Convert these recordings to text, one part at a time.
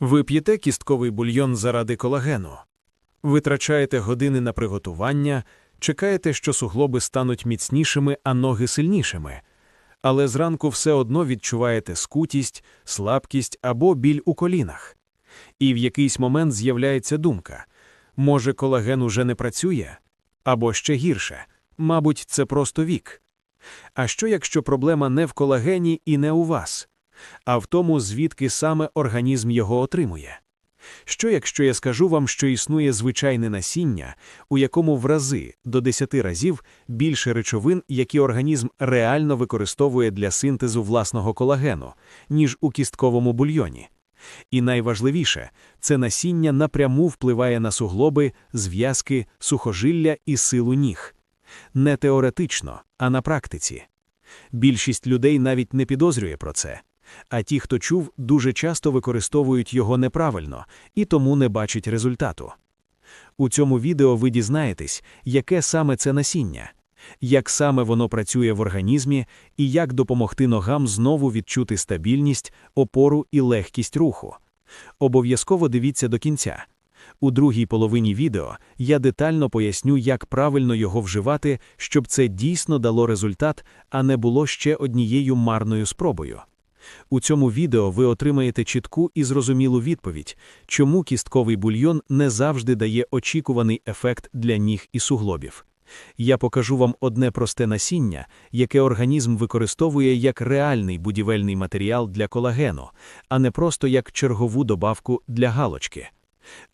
Ви п'єте кістковий бульйон заради колагену. Витрачаєте години на приготування, чекаєте, що суглоби стануть міцнішими, а ноги сильнішими. Але зранку все одно відчуваєте скутість, слабкість або біль у колінах. І в якийсь момент з'являється думка може, колаген уже не працює? Або ще гірше, мабуть, це просто вік. А що якщо проблема не в колагені і не у вас, а в тому, звідки саме організм його отримує? Що якщо я скажу вам, що існує звичайне насіння, у якому в рази до 10 разів більше речовин, які організм реально використовує для синтезу власного колагену, ніж у кістковому бульйоні? І найважливіше, це насіння напряму впливає на суглоби, зв'язки, сухожилля і силу ніг. Не теоретично, а на практиці. Більшість людей навіть не підозрює про це, а ті, хто чув, дуже часто використовують його неправильно і тому не бачать результату. У цьому відео ви дізнаєтесь, яке саме це насіння, як саме воно працює в організмі і як допомогти ногам знову відчути стабільність, опору і легкість руху. Обов'язково дивіться до кінця. У другій половині відео я детально поясню, як правильно його вживати, щоб це дійсно дало результат, а не було ще однією марною спробою. У цьому відео ви отримаєте чітку і зрозумілу відповідь, чому кістковий бульйон не завжди дає очікуваний ефект для ніг і суглобів. Я покажу вам одне просте насіння, яке організм використовує як реальний будівельний матеріал для колагену, а не просто як чергову добавку для галочки.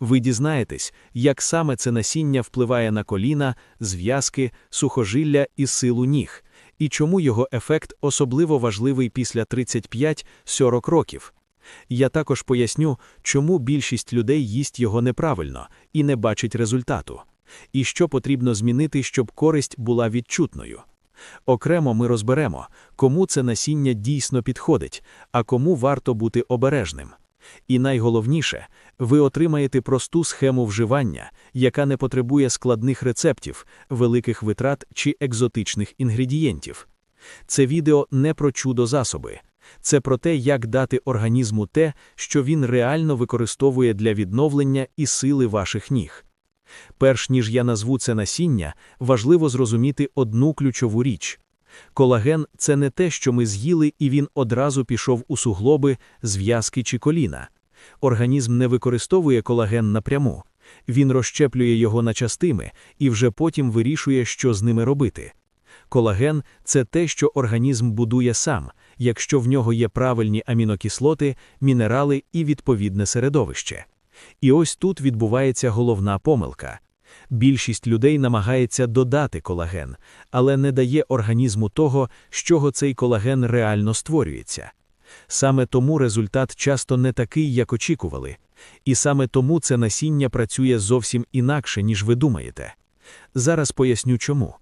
Ви дізнаєтесь, як саме це насіння впливає на коліна, зв'язки, сухожилля і силу ніг, і чому його ефект особливо важливий після 35-40 років. Я також поясню, чому більшість людей їсть його неправильно і не бачить результату, і що потрібно змінити, щоб користь була відчутною. Окремо ми розберемо, кому це насіння дійсно підходить, а кому варто бути обережним. І найголовніше, ви отримаєте просту схему вживання, яка не потребує складних рецептів, великих витрат чи екзотичних інгредієнтів. Це відео не про чудо засоби, це про те, як дати організму те, що він реально використовує для відновлення і сили ваших ніг. Перш ніж я назву це насіння, важливо зрозуміти одну ключову річ. Колаген це не те, що ми з'їли, і він одразу пішов у суглоби, зв'язки чи коліна. Організм не використовує колаген напряму, він розщеплює його на частини і вже потім вирішує, що з ними робити. Колаген це те, що організм будує сам, якщо в нього є правильні амінокислоти, мінерали і відповідне середовище. І ось тут відбувається головна помилка. Більшість людей намагається додати колаген, але не дає організму того, з чого цей колаген реально створюється. Саме тому результат часто не такий, як очікували, і саме тому це насіння працює зовсім інакше, ніж ви думаєте. Зараз поясню чому.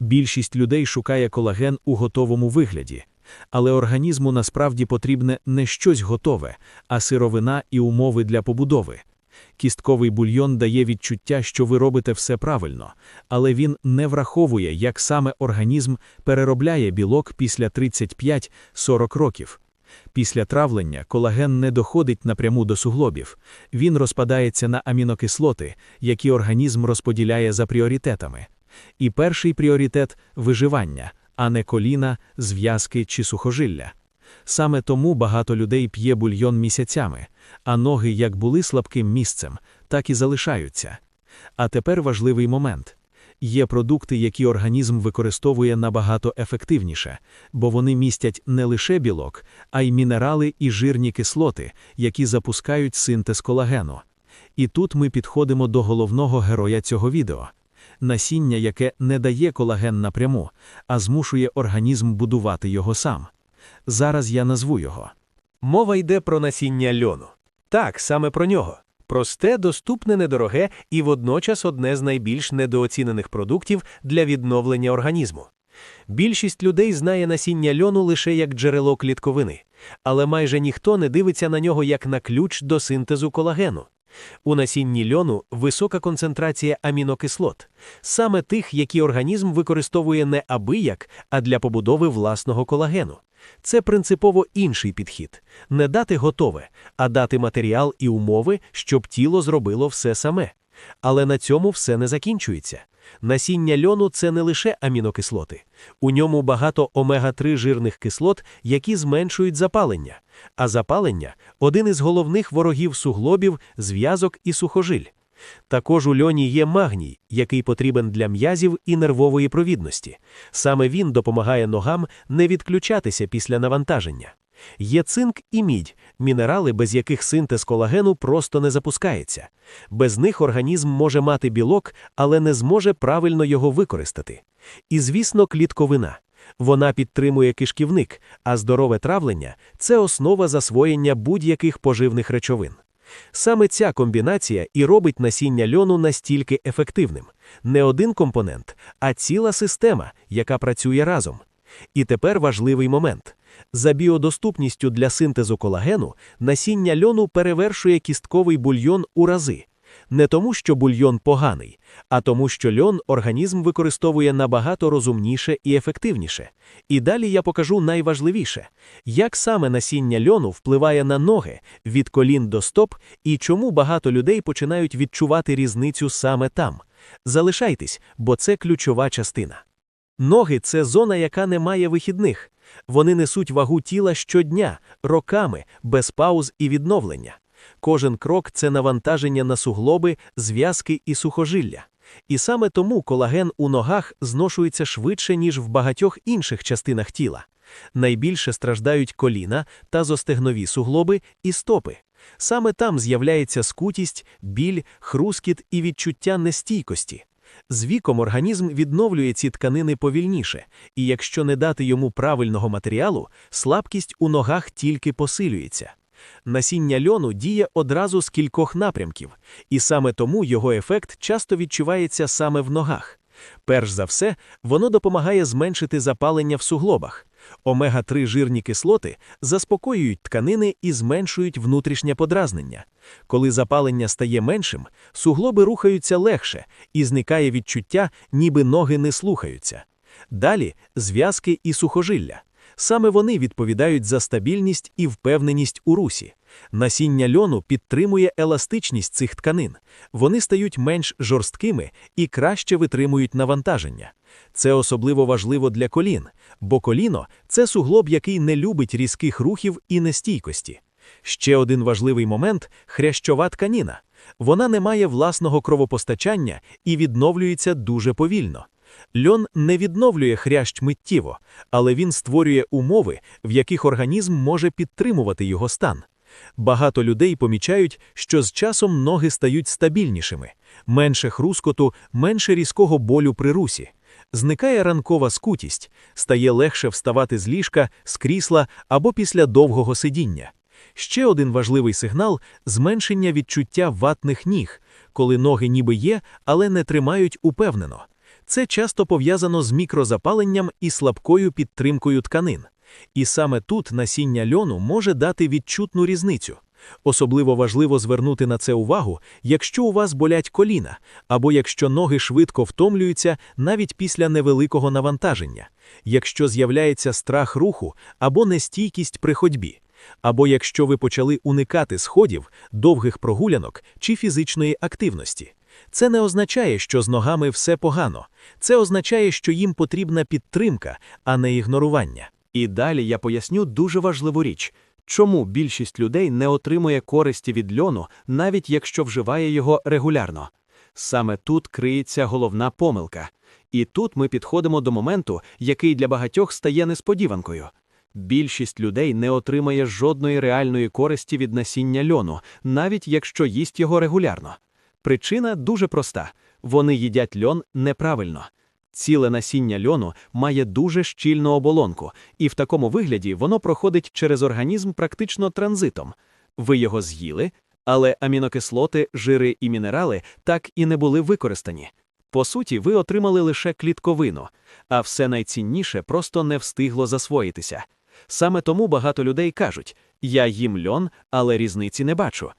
Більшість людей шукає колаген у готовому вигляді, але організму насправді потрібне не щось готове, а сировина і умови для побудови. Кістковий бульйон дає відчуття, що ви робите все правильно, але він не враховує, як саме організм переробляє білок після 35-40 років. Після травлення колаген не доходить напряму до суглобів, він розпадається на амінокислоти, які організм розподіляє за пріоритетами. І перший пріоритет виживання, а не коліна, зв'язки чи сухожилля. Саме тому багато людей п'є бульйон місяцями, а ноги як були слабким місцем, так і залишаються. А тепер важливий момент. Є продукти, які організм використовує набагато ефективніше, бо вони містять не лише білок, а й мінерали і жирні кислоти, які запускають синтез колагену. І тут ми підходимо до головного героя цього відео насіння, яке не дає колаген напряму, а змушує організм будувати його сам. Зараз я назву його. Мова йде про насіння льону. Так, саме про нього. Просте, доступне, недороге і водночас одне з найбільш недооцінених продуктів для відновлення організму. Більшість людей знає насіння льону лише як джерело клітковини, але майже ніхто не дивиться на нього як на ключ до синтезу колагену. У насінні льону висока концентрація амінокислот, саме тих, які організм використовує не аби як, а для побудови власного колагену. Це принципово інший підхід не дати готове, а дати матеріал і умови, щоб тіло зробило все саме. Але на цьому все не закінчується. Насіння льону це не лише амінокислоти. У ньому багато омега-3 жирних кислот, які зменшують запалення. А запалення один із головних ворогів суглобів, зв'язок і сухожиль. Також у льоні є магній, який потрібен для м'язів і нервової провідності. Саме він допомагає ногам не відключатися після навантаження. Є цинк і мідь, мінерали, без яких синтез колагену просто не запускається. Без них організм може мати білок, але не зможе правильно його використати. І, звісно, клітковина. Вона підтримує кишківник, а здорове травлення це основа засвоєння будь-яких поживних речовин. Саме ця комбінація і робить насіння льону настільки ефективним. Не один компонент, а ціла система, яка працює разом. І тепер важливий момент. За біодоступністю для синтезу колагену насіння льону перевершує кістковий бульйон у рази. Не тому, що бульйон поганий, а тому, що льон організм використовує набагато розумніше і ефективніше. І далі я покажу найважливіше, як саме насіння льону впливає на ноги від колін до стоп і чому багато людей починають відчувати різницю саме там. Залишайтесь, бо це ключова частина. Ноги це зона, яка не має вихідних. Вони несуть вагу тіла щодня, роками, без пауз і відновлення. Кожен крок це навантаження на суглоби, зв'язки і сухожилля. І саме тому колаген у ногах зношується швидше, ніж в багатьох інших частинах тіла. Найбільше страждають коліна та зостегнові суглоби і стопи. Саме там з'являється скутість, біль, хрускіт і відчуття нестійкості. З віком організм відновлює ці тканини повільніше, і якщо не дати йому правильного матеріалу, слабкість у ногах тільки посилюється. Насіння льону діє одразу з кількох напрямків, і саме тому його ефект часто відчувається саме в ногах. Перш за все, воно допомагає зменшити запалення в суглобах. Омега-3 жирні кислоти заспокоюють тканини і зменшують внутрішнє подразнення. Коли запалення стає меншим, суглоби рухаються легше і зникає відчуття, ніби ноги не слухаються. Далі зв'язки і сухожилля. Саме вони відповідають за стабільність і впевненість у русі. Насіння льону підтримує еластичність цих тканин. Вони стають менш жорсткими і краще витримують навантаження. Це особливо важливо для колін, бо коліно це суглоб, який не любить різких рухів і нестійкості. Ще один важливий момент хрящова тканіна. Вона не має власного кровопостачання і відновлюється дуже повільно. Льон не відновлює хрящ миттєво, але він створює умови, в яких організм може підтримувати його стан. Багато людей помічають, що з часом ноги стають стабільнішими, менше хрускоту, менше різкого болю при русі. Зникає ранкова скутість, стає легше вставати з ліжка, з крісла або після довгого сидіння. Ще один важливий сигнал зменшення відчуття ватних ніг, коли ноги ніби є, але не тримають упевнено. Це часто пов'язано з мікрозапаленням і слабкою підтримкою тканин. І саме тут насіння льону може дати відчутну різницю. Особливо важливо звернути на це увагу, якщо у вас болять коліна, або якщо ноги швидко втомлюються навіть після невеликого навантаження, якщо з'являється страх руху або нестійкість при ходьбі, або якщо ви почали уникати сходів, довгих прогулянок чи фізичної активності. Це не означає, що з ногами все погано. Це означає, що їм потрібна підтримка, а не ігнорування. І далі я поясню дуже важливу річ, чому більшість людей не отримує користі від льону, навіть якщо вживає його регулярно. Саме тут криється головна помилка. І тут ми підходимо до моменту, який для багатьох стає несподіванкою. Більшість людей не отримає жодної реальної користі від насіння льону, навіть якщо їсть його регулярно. Причина дуже проста: вони їдять льон неправильно. Ціле насіння льону має дуже щільну оболонку, і в такому вигляді воно проходить через організм практично транзитом. Ви його з'їли, але амінокислоти, жири і мінерали так і не були використані. По суті, ви отримали лише клітковину, а все найцінніше просто не встигло засвоїтися. Саме тому багато людей кажуть: я їм льон, але різниці не бачу.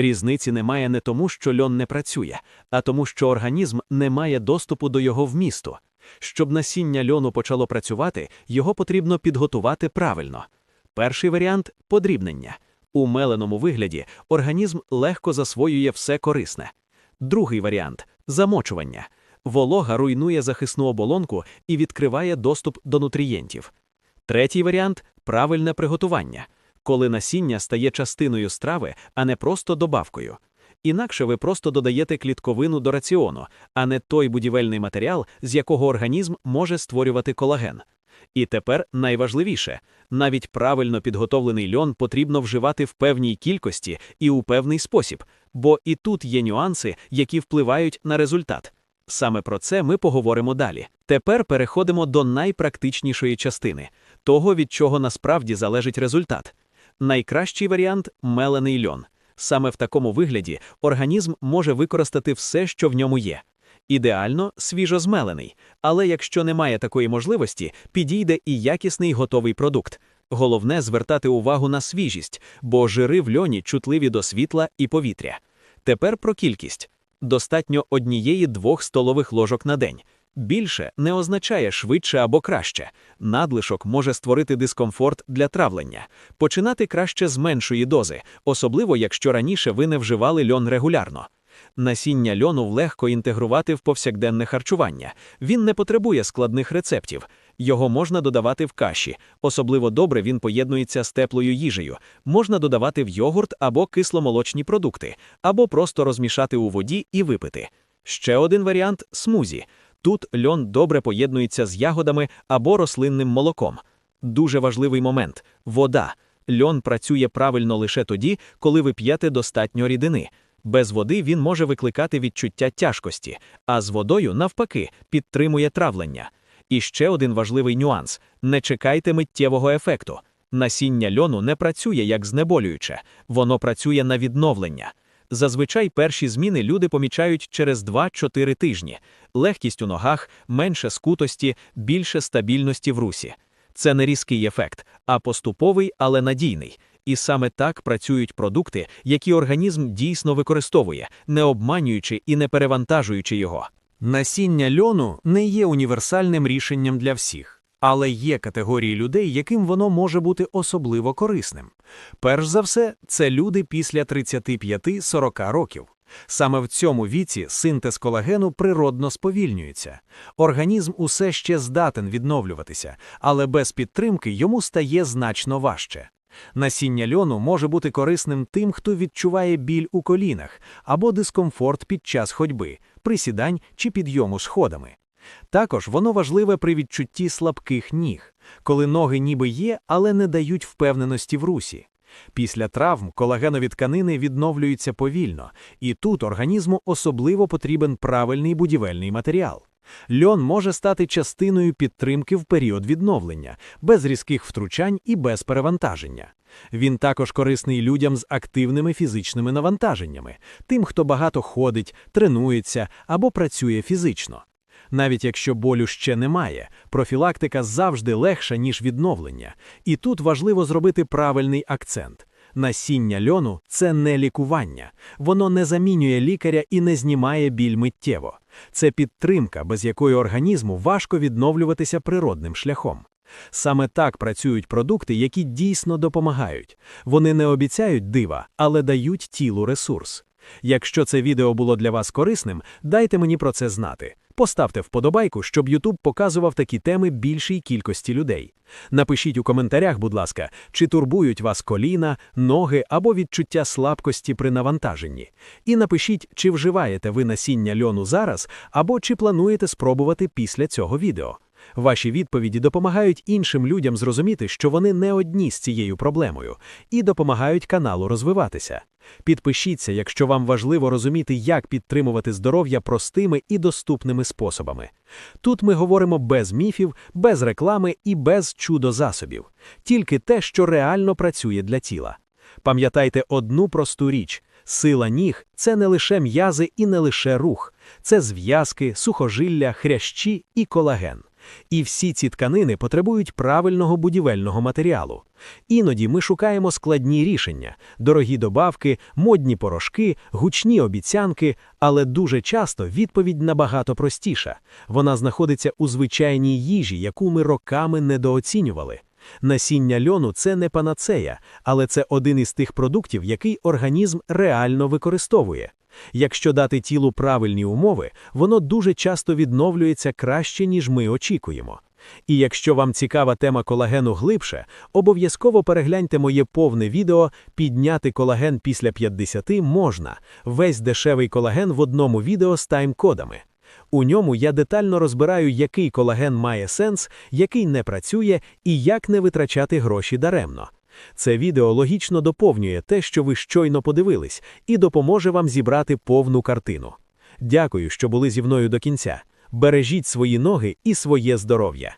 Різниці немає не тому, що льон не працює, а тому, що організм не має доступу до його вмісту. Щоб насіння льону почало працювати, його потрібно підготувати правильно. Перший варіант подрібнення. У меленому вигляді організм легко засвоює все корисне. Другий варіант замочування. Волога руйнує захисну оболонку і відкриває доступ до нутрієнтів. Третій варіант правильне приготування, коли насіння стає частиною страви, а не просто добавкою. Інакше ви просто додаєте клітковину до раціону, а не той будівельний матеріал, з якого організм може створювати колаген. І тепер найважливіше навіть правильно підготовлений льон потрібно вживати в певній кількості і у певний спосіб, бо і тут є нюанси, які впливають на результат. Саме про це ми поговоримо далі. Тепер переходимо до найпрактичнішої частини того, від чого насправді залежить результат. Найкращий варіант мелений льон. Саме в такому вигляді організм може використати все, що в ньому є. Ідеально свіжозмелений, але якщо немає такої можливості, підійде і якісний готовий продукт. Головне звертати увагу на свіжість, бо жири в льоні чутливі до світла і повітря. Тепер про кількість. Достатньо однієї-двох столових ложок на день. Більше не означає швидше або краще. Надлишок може створити дискомфорт для травлення. Починати краще з меншої дози, особливо якщо раніше ви не вживали льон регулярно. Насіння льону легко інтегрувати в повсякденне харчування. Він не потребує складних рецептів. Його можна додавати в каші. Особливо добре він поєднується з теплою їжею. Можна додавати в йогурт або кисломолочні продукти, або просто розмішати у воді і випити. Ще один варіант смузі. Тут льон добре поєднується з ягодами або рослинним молоком. Дуже важливий момент вода. Льон працює правильно лише тоді, коли ви п'єте достатньо рідини. Без води він може викликати відчуття тяжкості, а з водою, навпаки, підтримує травлення. І ще один важливий нюанс: не чекайте миттєвого ефекту. Насіння льону не працює як знеболююче, воно працює на відновлення. Зазвичай перші зміни люди помічають через 2-4 тижні: легкість у ногах, менше скутості, більше стабільності в русі. Це не різкий ефект, а поступовий, але надійний. І саме так працюють продукти, які організм дійсно використовує, не обманюючи і не перевантажуючи його. Насіння льону не є універсальним рішенням для всіх, але є категорії людей, яким воно може бути особливо корисним. Перш за все, це люди після 35-40 років. Саме в цьому віці синтез колагену природно сповільнюється. Організм усе ще здатен відновлюватися, але без підтримки йому стає значно важче. Насіння льону може бути корисним тим, хто відчуває біль у колінах або дискомфорт під час ходьби, присідань чи підйому сходами. Також воно важливе при відчутті слабких ніг, коли ноги ніби є, але не дають впевненості в русі. Після травм колагенові тканини відновлюються повільно, і тут організму особливо потрібен правильний будівельний матеріал. Льон може стати частиною підтримки в період відновлення, без різких втручань і без перевантаження. Він також корисний людям з активними фізичними навантаженнями, тим, хто багато ходить, тренується або працює фізично. Навіть якщо болю ще немає, профілактика завжди легша, ніж відновлення, і тут важливо зробити правильний акцент. Насіння льону це не лікування, воно не замінює лікаря і не знімає біль миттєво. Це підтримка, без якої організму важко відновлюватися природним шляхом. Саме так працюють продукти, які дійсно допомагають. Вони не обіцяють дива, але дають тілу ресурс. Якщо це відео було для вас корисним, дайте мені про це знати. Поставте вподобайку, щоб YouTube показував такі теми більшій кількості людей. Напишіть у коментарях, будь ласка, чи турбують вас коліна, ноги або відчуття слабкості при навантаженні. І напишіть, чи вживаєте ви насіння льону зараз, або чи плануєте спробувати після цього відео. Ваші відповіді допомагають іншим людям зрозуміти, що вони не одні з цією проблемою, і допомагають каналу розвиватися. Підпишіться, якщо вам важливо розуміти, як підтримувати здоров'я простими і доступними способами. Тут ми говоримо без міфів, без реклами і без чудо-засобів, тільки те, що реально працює для тіла. Пам'ятайте одну просту річ: сила ніг це не лише м'язи і не лише рух, це зв'язки, сухожилля, хрящі і колаген. І всі ці тканини потребують правильного будівельного матеріалу. Іноді ми шукаємо складні рішення, дорогі добавки, модні порошки, гучні обіцянки, але дуже часто відповідь набагато простіша. Вона знаходиться у звичайній їжі, яку ми роками недооцінювали. Насіння льону це не панацея, але це один із тих продуктів, який організм реально використовує. Якщо дати тілу правильні умови, воно дуже часто відновлюється краще, ніж ми очікуємо. І якщо вам цікава тема колагену глибше, обов'язково перегляньте моє повне відео «Підняти колаген після 50 можна. Весь дешевий колаген в одному відео з тайм-кодами. У ньому я детально розбираю, який колаген має сенс, який не працює і як не витрачати гроші даремно. Це відео логічно доповнює те, що ви щойно подивились, і допоможе вам зібрати повну картину. Дякую, що були зі мною до кінця. Бережіть свої ноги і своє здоров'я.